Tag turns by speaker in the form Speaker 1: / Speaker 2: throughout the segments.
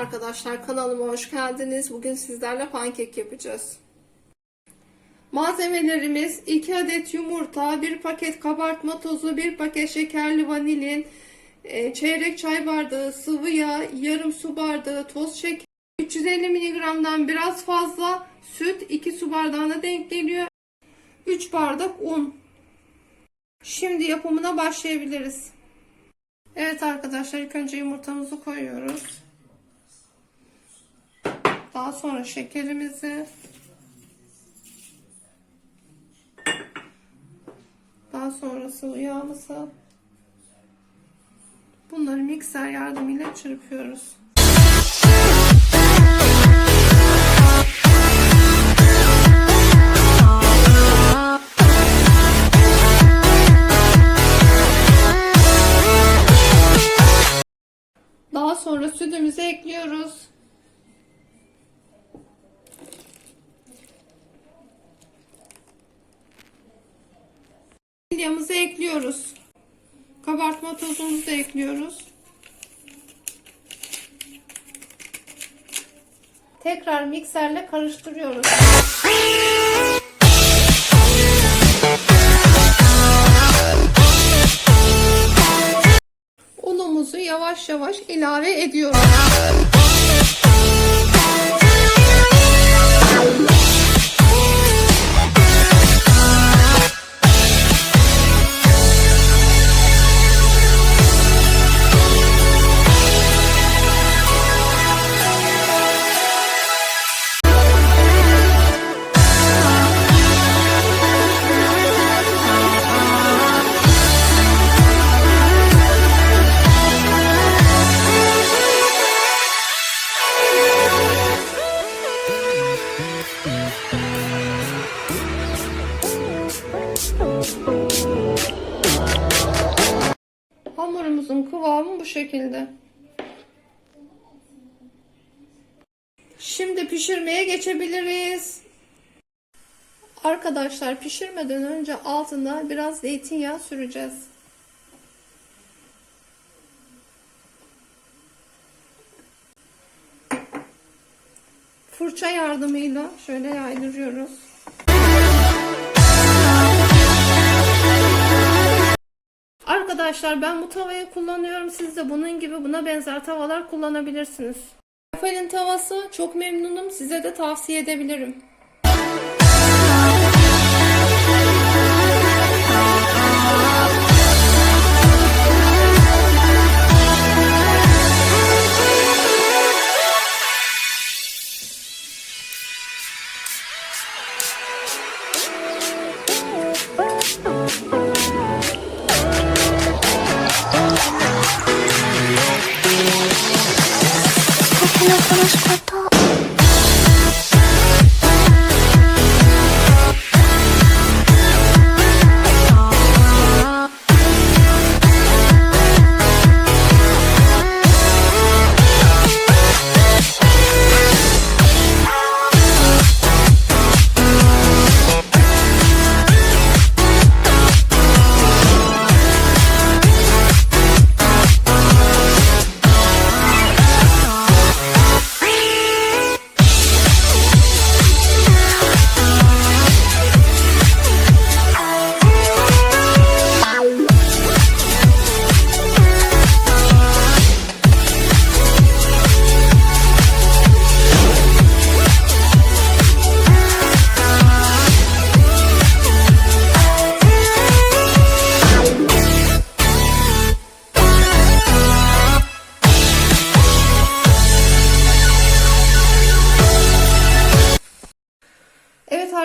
Speaker 1: arkadaşlar kanalıma hoş geldiniz. Bugün sizlerle pankek yapacağız. Malzemelerimiz 2 adet yumurta, 1 paket kabartma tozu, 1 paket şekerli vanilin, e, çeyrek çay bardağı sıvı yağ, yarım su bardağı toz şeker, 350 mg'dan biraz fazla süt 2 su bardağına denk geliyor. 3 bardak un. Şimdi yapımına başlayabiliriz. Evet arkadaşlar ilk önce yumurtamızı koyuyoruz. Daha sonra şekerimizi daha sonra sıvı yağımızı bunları mikser yardımıyla çırpıyoruz. Daha sonra sütümüzü ekliyoruz. Vanilyamızı ekliyoruz. Kabartma tozumuzu da ekliyoruz. Tekrar mikserle karıştırıyoruz. Unumuzu yavaş yavaş ilave ediyoruz. Hamurumuzun kıvamı bu şekilde. Şimdi pişirmeye geçebiliriz. Arkadaşlar pişirmeden önce altına biraz zeytinyağı süreceğiz. Fırça yardımıyla şöyle yaydırıyoruz. Arkadaşlar ben bu tavayı kullanıyorum. Siz de bunun gibi buna benzer tavalar kullanabilirsiniz. Rafael'in tavası çok memnunum. Size de tavsiye edebilirim.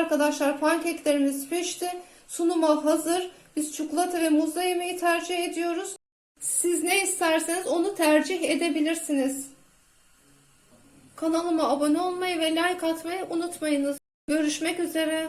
Speaker 1: Arkadaşlar pankeklerimiz pişti. Sunuma hazır. Biz çikolata ve muzla yemeği tercih ediyoruz. Siz ne isterseniz onu tercih edebilirsiniz. Kanalıma abone olmayı ve like atmayı unutmayınız. Görüşmek üzere.